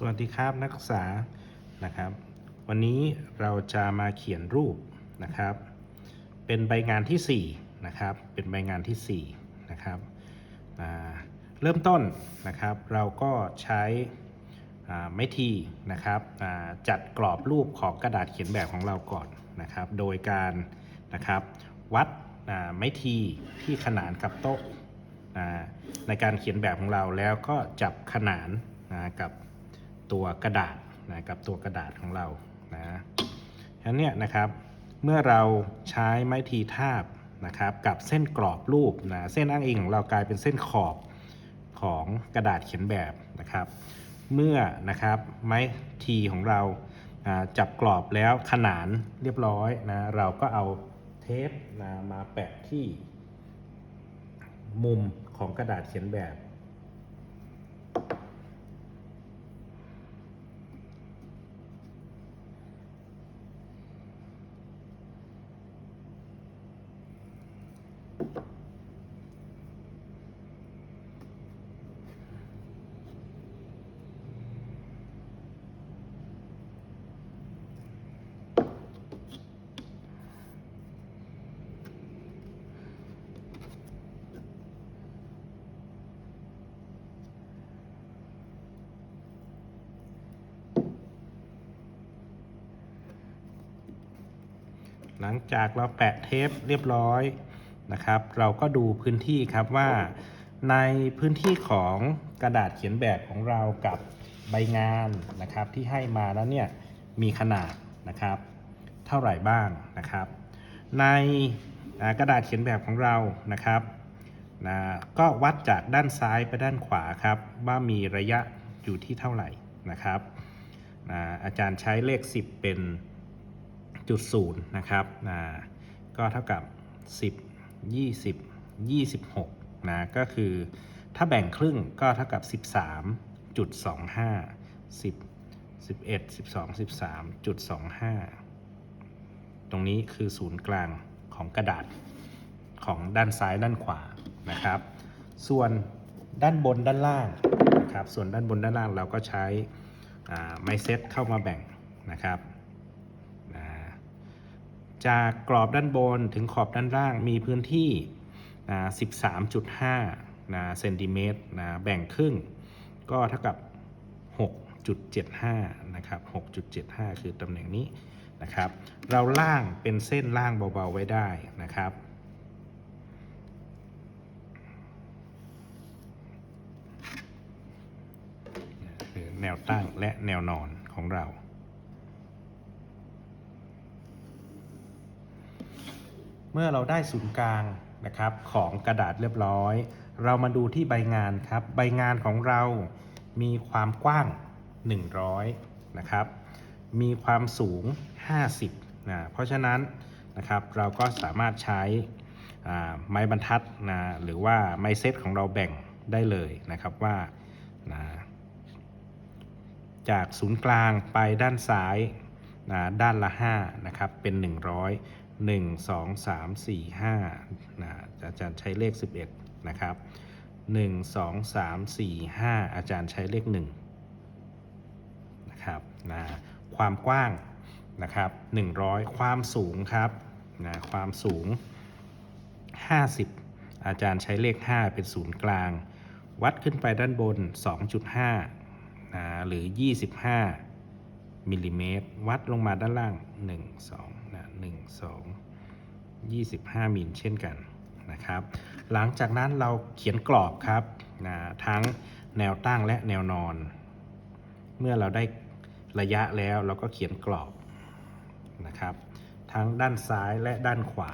สวัสดีครับนักศึกษานะครับ วันนี้เราจะมาเขียนรูปนะครับ เป็นใบงานที่4นะครับเป็นใบงานที่4นะครับเริ่มต้นนะครับ เราก็ใช้ไม้ทีนะครับจัดกรอบรูปของกระดาษเขียนแบบของเราก่อนนะครับ โดยการนะครับวัดไม้ทีที่ขนานกับโต๊ะในการเขียนแบบของเราแล้วก็จับขนานกับ ตัวกระดาษนะกับตัวกระดาษของเรานะฉะนั้นเนี่ยนะครับเมื่อเราใช้ไม้ทีทาบนะครับกับเส้นกรอบรูปนะเส้นอ้างอิงของเรากลายเป็นเส้นขอบของกระดาษเขียนแบบนะครับ เมื่อนะครับไม้ทีของเราอ่าจับกรอบแล้วขนานเรียบร้อยนะเราก็เอาเทปนะมาแปะที่มุมของกระดาษเขียนแบบ หลังจากเราแปะเทปเรียบร้อยนะครับ เราก็ดูพื้นที่ครับว่า ในพื้นที่ของกระดาษเขียนแบบของเรากับใบงานนะครับที่ให้มาแล้วเนี่ยมีขนาดนะครับ เท่าไหร่บ้างนะครับ ในกระดาษเขียนแบบของเรานะครับนะก็วัดจากด้านซ้ายไปด้านขวาครับ ว่ามีระยะอยู่ที่เท่าไหร่นะครับนะอาจารย์ใช้เลข 10 เป็น จุดศูนย์นะครับนะก็เท่ากับ 10 20 26นะก็คือถ้าแบ่งครึ่งก็เท่ากับ 13จุด25 10 11 12 13จุด25 ตรงนี้คือศูนย์กลางของกระดาษของด้านซ้ายด้านขวานะครับ ส่วนด้านบนด้านล่างนะครับ ส่วนด้านบนด้านล่างเราก็ใช้ไมเซตเข้ามาแบ่งนะครับ จากกรอบด้านบนถึงขอบด้านล่างมีพื้นที่นะ13.5นะเซนติเมตรนะแบ่งครึ่ง ก็เท่ากับ 6.75 นะครับ 6.75 คือตำแหน่งนี้นะครับ เราล่างเป็นเส้นล่างเบาๆไว้ได้นะครับคือแนวตั้งและแนวนอนของเรา เมื่อเราได้ศูนย์กลางนะครับของกระดาษเรียบร้อย เรามาดูที่ใบงานครับ ใบงานของเรามีความกว้าง 100 นะครับ มีความสูง 50 นะ เพราะฉะนั้นนะครับเราก็สามารถใช้ไม้บรรทัดนะหรือว่าไม้เซตของเราแบ่งได้เลยนะครับว่านะจากศูนย์กลางไปด้านซ้ายนะด้านละ5นะครับเป็น 100 1 2 3 4 5นะอาจารย์ใช้เลข 11 นะครับ 1 2 3 4 5 อาจารย์ใช้เลข1นะครับนะความกว้างนะครับ 100 ความสูงครับนะความสูง 50 อาจารย์ใช้เลข 5 เป็นศูนย์กลาง วัดขึ้นไปด้านบน 2.5นะหรือ 25มิลลิเมตรวัดลงมาด้านล่าง 1 2 1 2 25มิลเช่นกันนะครับ หลังจากนั้นเราเขียนกรอบครับนะทั้งแนวตั้งและแนวนอน เมื่อเราได้ระยะแล้วเราก็เขียนกรอบนะครับ ทั้งด้านซ้ายและด้านขวา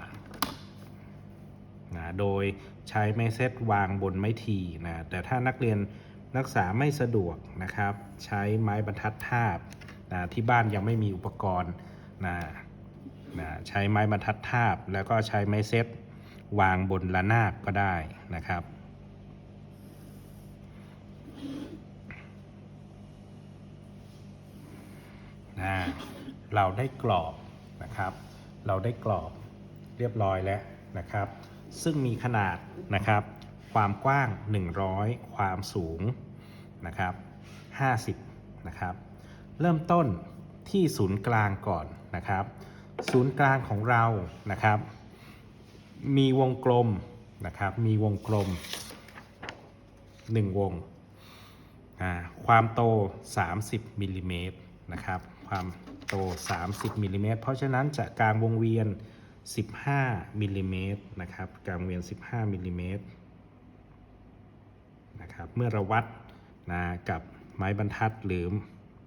นะโดยใช้ไม้เซตวางบนไม้ทีนะแต่ถ้านักเรียนนักศึกษาไม่สะดวกนะครับ ใช้ไม้บรรทัดทาบนะที่บ้านยังไม่มีอุปกรณ์นะ นะใช้ไม้บรรทัดทาบ แล้วก็ใช้ไม้เซตวางบนระนาบก็ได้นะครับนะเราได้กรอบนะครับ เราได้กรอบเรียบร้อยแล้วนะครับ ซึ่งมีขนาดนะครับ ความกว้าง 100 ความสูงนะครับ 50 นะครับ เริ่มต้นที่ศูนย์กลางก่อนนะครับ ศูนย์กลางของเรานะครับ มีวงกลมนะครับ มีวงกลม 1 วง ความโต 30มิลลิเมตรนะครับ ความโต 30มิลลิเมตรเพราะฉะนั้นจะกลางวงเวียน 15มิลลิเมตรนะครับ กลางวงเวียน 15มิลลิเมตรนะครับ เมื่อเราวัดนะกับไม้บรรทัดหรือ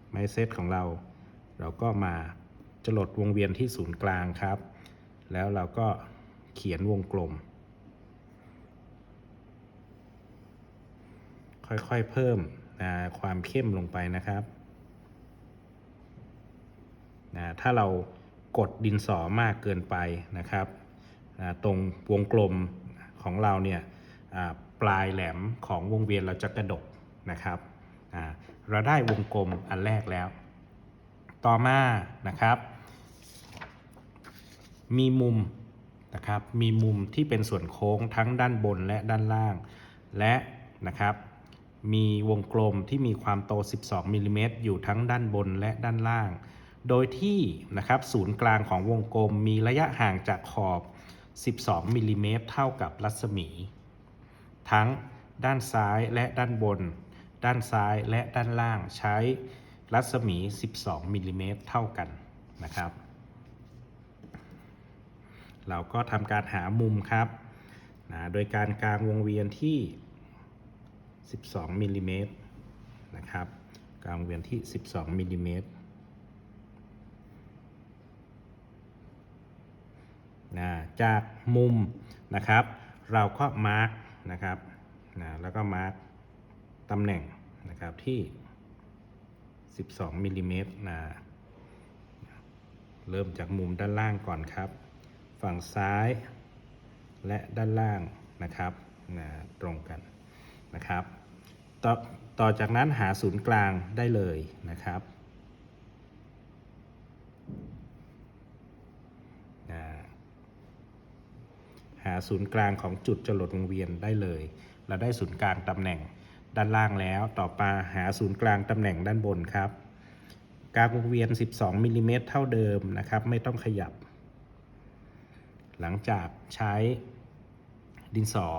ไม้เซตของเรา เราก็มา จรดวงเวียนที่ศูนย์กลางครับ แล้วเราก็เขียนวงกลม ค่อยๆเพิ่มนะความเข้มลงไปนะครับนะถ้าเรากดดินสอมากเกินไปนะครับนะตรงวงกลมของเราเนี่ยปลายแหลมของวงเวียนเราจะกระดกนะครับ เราได้วงกลมอันแรกแล้ว ต่อมานะครับ มีมุมนะครับ มีมุมที่เป็นส่วนโค้งทั้งด้านบนและด้านล่าง และนะครับมีวงกลมที่มีความโต 12มิลลิเมตรอยู่ทั้งด้านบนและด้านล่าง โดยที่นะครับศูนย์กลางของวงกลมมีระยะห่างจากขอบ 12มิลลิเมตรเท่ากับรัศมี ทั้งด้านซ้ายและด้านบน ด้านซ้ายและด้านล่างใช้รัศมี 12มิลลิเมตรเท่ากันนะครับ เราก็ทำการหามุมครับนะโดยการกลางวงเวียนที่ 12มิลลิเมตรนะครับกลางวงเวียนที่ 12มิลลิเมตรนะจากมุมนะครับ เราก็มาร์กนะครับนะแล้วก็มาร์กตำแหน่งนะครับที่ 12มิลลิเมตรนะเริ่มจากมุมด้านล่างก่อนครับ ฝั่งซ้าย และด้านล่างนะครับนะตรงกันนะครับต่อต่อจากนั้นหาศูนย์กลางได้เลยนะครับหาศูนย์กลางของจุดจรดวงเวียนได้เลย เราได้ศูนย์กลางตำแหน่งด้านล่างแล้ว ต่อมาหาศูนย์กลางตำแหน่งด้านบนครับ กลางวงเวียน 12มิลลิเมตรเท่าเดิมนะครับ ไม่ต้องขยับ หลังจากใช้ดินสอ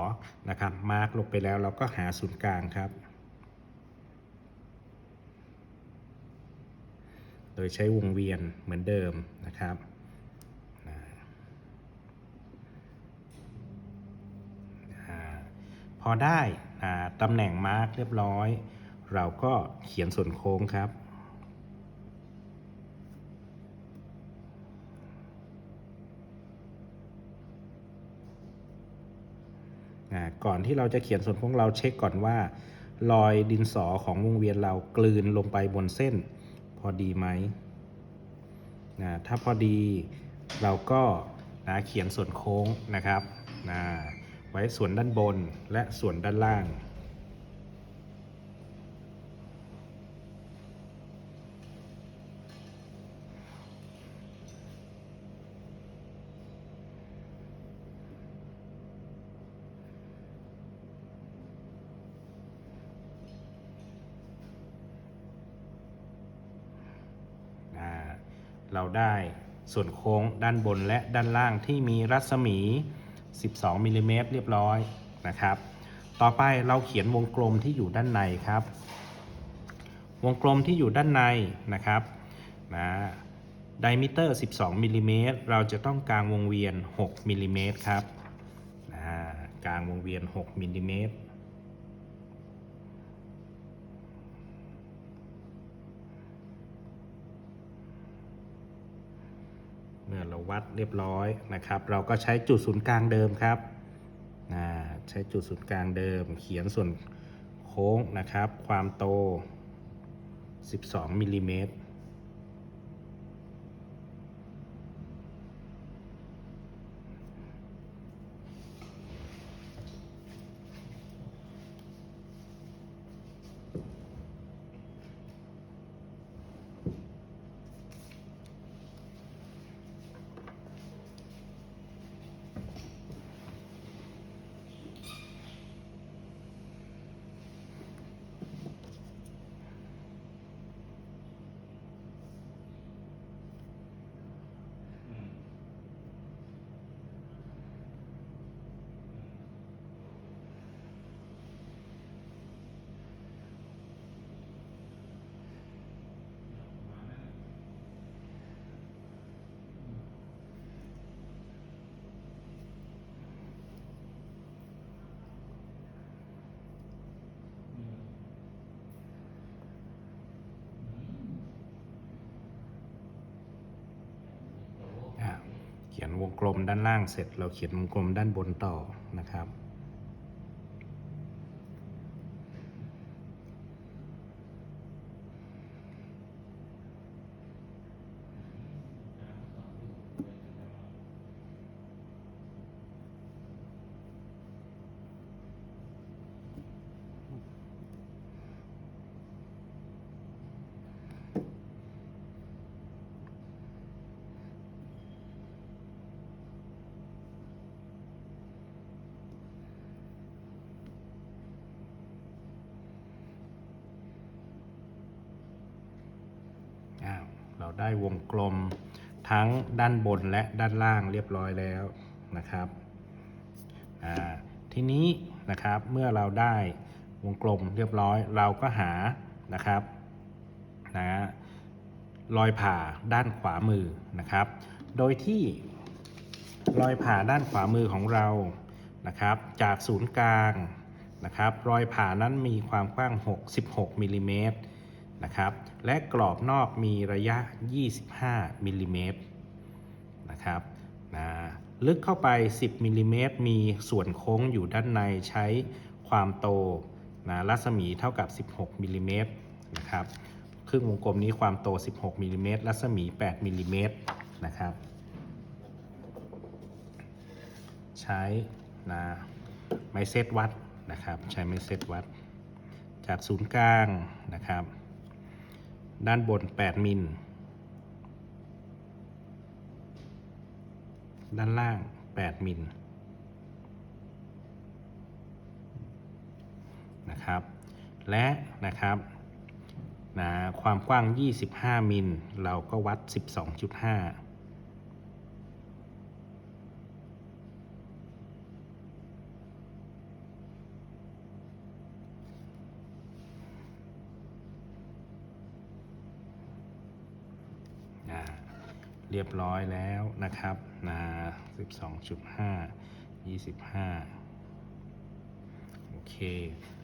นะครับมาร์กลงไปแล้วเราก็หาศูนย์กลางครับ โดยใช้วงเวียนเหมือนเดิมนะครับพอได้ตำแหน่งมาร์กเรียบร้อย เราก็เขียนส่วนโค้งครับ ก่อนที่เราจะเขียนส่วนโค้งเราเช็คก่อนว่ารอยดินสอของวงเวียนเรากลืนลงไปบนเส้น พอดีไหมนะถ้าพอดีเราก็นะเขียนส่วนโค้งนะครับนะไว้ส่วนด้านบนและส่วนด้านล่าง อ่าเรา ได้ ส่วนโค้งด้านบนและด้านล่างที่มีรัศมี 12มิลลิเมตรเรียบร้อยนะครับ ต่อไปเราเขียนวงกลมที่อยู่ด้านในครับ วงกลมที่อยู่ด้านในนะครับนะไดมิเตอร์ 12มิลลิเมตรเราจะต้องกางวงเวียน 6มิลลิเมตรครับนะกางวงเวียน 6มิลลิเมตร เมื่อเรา วัดเรียบร้อยนะครับ เราก็ใช้จุดศูนย์กลางเดิมครับใช้จุดศูนย์กลางเดิม เขียนส่วนโค้งนะครับ ความโต 12มิลลิเมตร วงกลมด้านล่างเสร็จ เราเขียนวงกลมด้านบนต่อนะครับ ได้วงกลมทั้งด้านบนและด้านล่างเรียบร้อยแล้วนะครับทีนี้นะครับเมื่อเราได้วงกลมเรียบร้อยเราก็หานะครับนะรอยผ่าด้านขวามือนะครับ โดยที่รอยผ่าด้านขวามือของเรานะครับ จากศูนย์กลางนะครับ รอยผ่านั้นมีความกว้าง 66มิลลิเมตร นะครับ และกรอบนอกมีระยะ 25มิลลิเมตรนะครับนะลึกเข้าไป 10มิลลิเมตรมีส่วนโค้งอยู่ด้านในใช้ความโตนะรัศมีเท่ากับ 16มิลลิเมตรนะครับครึ่งวงกลมนี้ความโต 16มิลลิเมตรรัศมี 8มิลลิเมตรนะครับ ใช้นะไม้เซตวัดนะครับ ใช้ไม้เซตวัด จากศูนย์กลางนะครับ ด้านบน 8 มิล ด้านล่าง 8 มิล นะครับ และนะครับนะความกว้าง 25 มิล เราก็วัด 12.5 เรียบร้อยแล้วนะครับนะ12.5 25 โอเค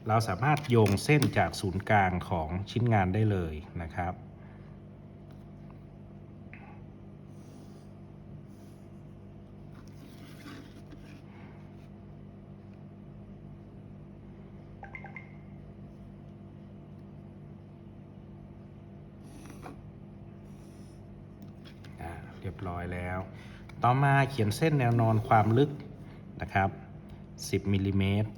เราสามารถโยงเส้นจากศูนย์กลางของชิ้นงานได้เลยนะครับ อ่าเรียบร้อยแล้ว ต่อมาเขียนเส้นแนวนอนความลึกนะครับ 10มิลลิเมตร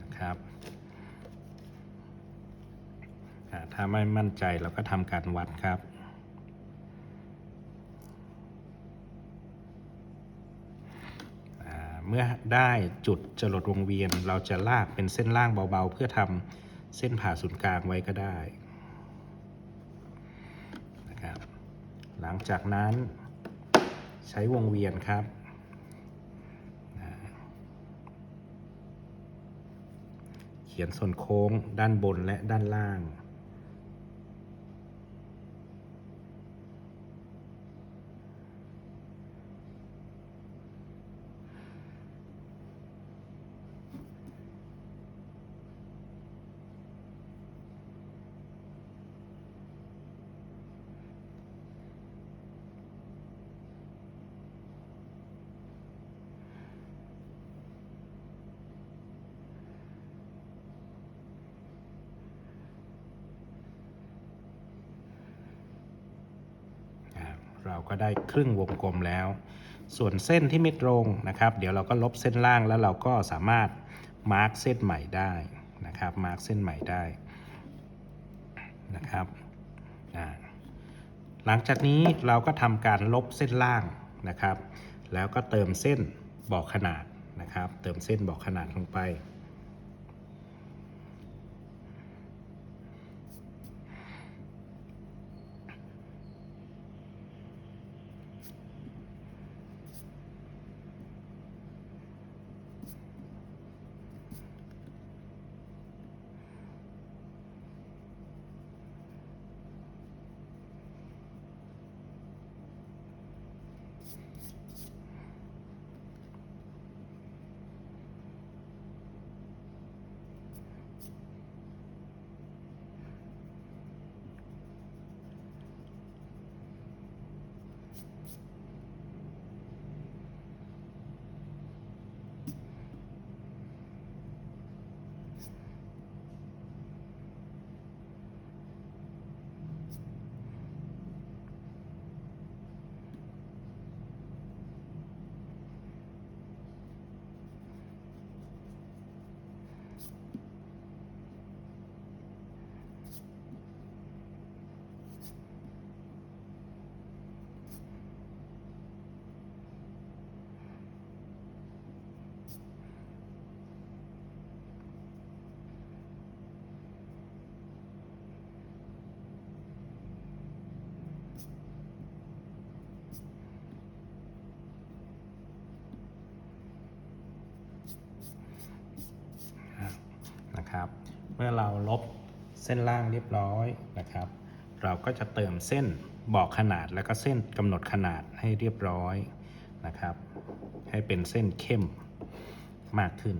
นะครับถ้าไม่มั่นใจเราก็ทำการวัดครับ อ่า เมื่อได้จุดจรดวงเวียน เราจะลากเป็นเส้นล่างเบาๆ เพื่อทำเส้นผ่าศูนย์กลางไว้ก็ได้นะครับหลังจากนั้นใช้วงเวียนครับเขียนส่วนโค้งด้านบนและด้านล่าง ก็ได้ครึ่งวงกลมแล้ว ส่วนเส้นที่ไม่ตรงนะครับ เดี๋ยวเราก็ลบเส้นล่างแล้วเราก็สามารถมาร์กเส้นใหม่ได้นะครับมาร์กเส้นใหม่ได้นะครับหลังจากนี้เราก็ทำการลบเส้นล่างนะครับ แล้วก็เติมเส้นบอกขนาดนะครับ เติมเส้นบอกขนาดลงไป น เมื่อเราลบเส้นล่างเรียบร้อยนะครับ เราก็จะเติมเส้นบอกขนาดแล้วก็เส้นกำหนดขนาดให้เรียบร้อยนะครับ ให้เป็นเส้นเข้มมากขึ้น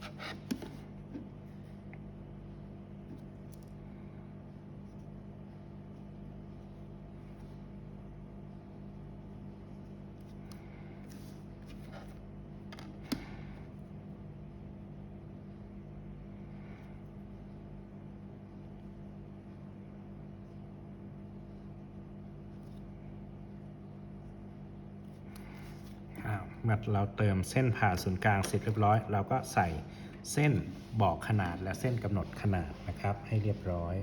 あっ。 เมื่อเราเติมเส้นผ่าศูนย์กลางเสร็จเรียบร้อย เราก็ใส่เส้นบอกขนาดและเส้นกำหนดขนาดนะครับให้เรียบร้อย